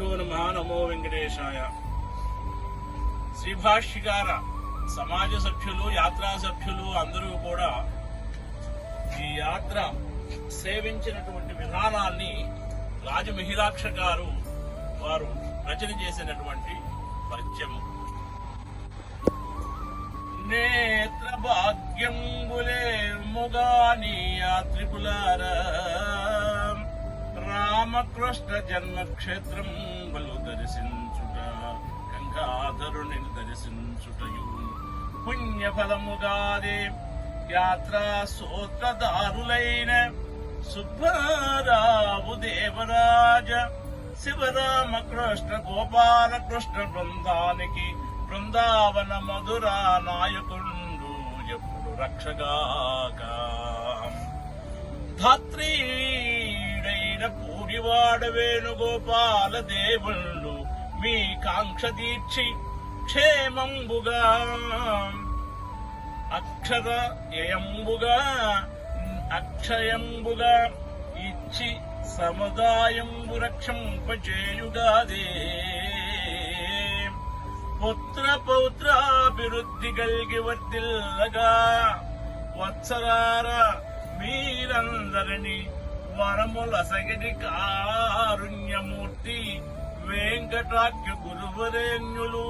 గురుభ్యో నమ నమో వెంకటేశాయ. శ్రీభాష్యకార సమాజ సభ్యులు యాత్రా సభ్యులు అందరూ కూడా ఈ యాత్ర సేవించినటువంటి విధానాన్ని రాజమిహిరాక్ష గారు వారు రచన చేసినటువంటి పద్యము నేత్ర భాగ్యంబులే ముగాని యాత్రికులారా రామకృష్ణ జన్మక్షేత్రం బలు దర్శించుట గంగాధరుని దర్శించుటయు. పుణ్యఫలముగాదే యాత్రా సూత్రదారులైన సుబ్బారావు దేవరాజ శివరామకృష్ణ గోపాలకృష్ణ బృందానికి బృందావన మధుర నాయకుండు ఎప్పుడు రక్షగాక. ధాత్రీడైన పూడివాడ వేణుగోపాల దేవుళ్ళు మీ కాంక్ష తీర్చి క్షేమంబుగా అక్షర యయంబుగా అక్షయంబుగా ఇచ్చి సముదాయంబు రక్షంపచేయుగాదే పుత్ర పౌత్రాభివృద్ధి కలిగి వర్దిల్లగా వత్సరార మీరందరినీ వరముల సగిడి కారుణ్యమూర్తి వెంకటాఖ్య గురువరేణ్యులు.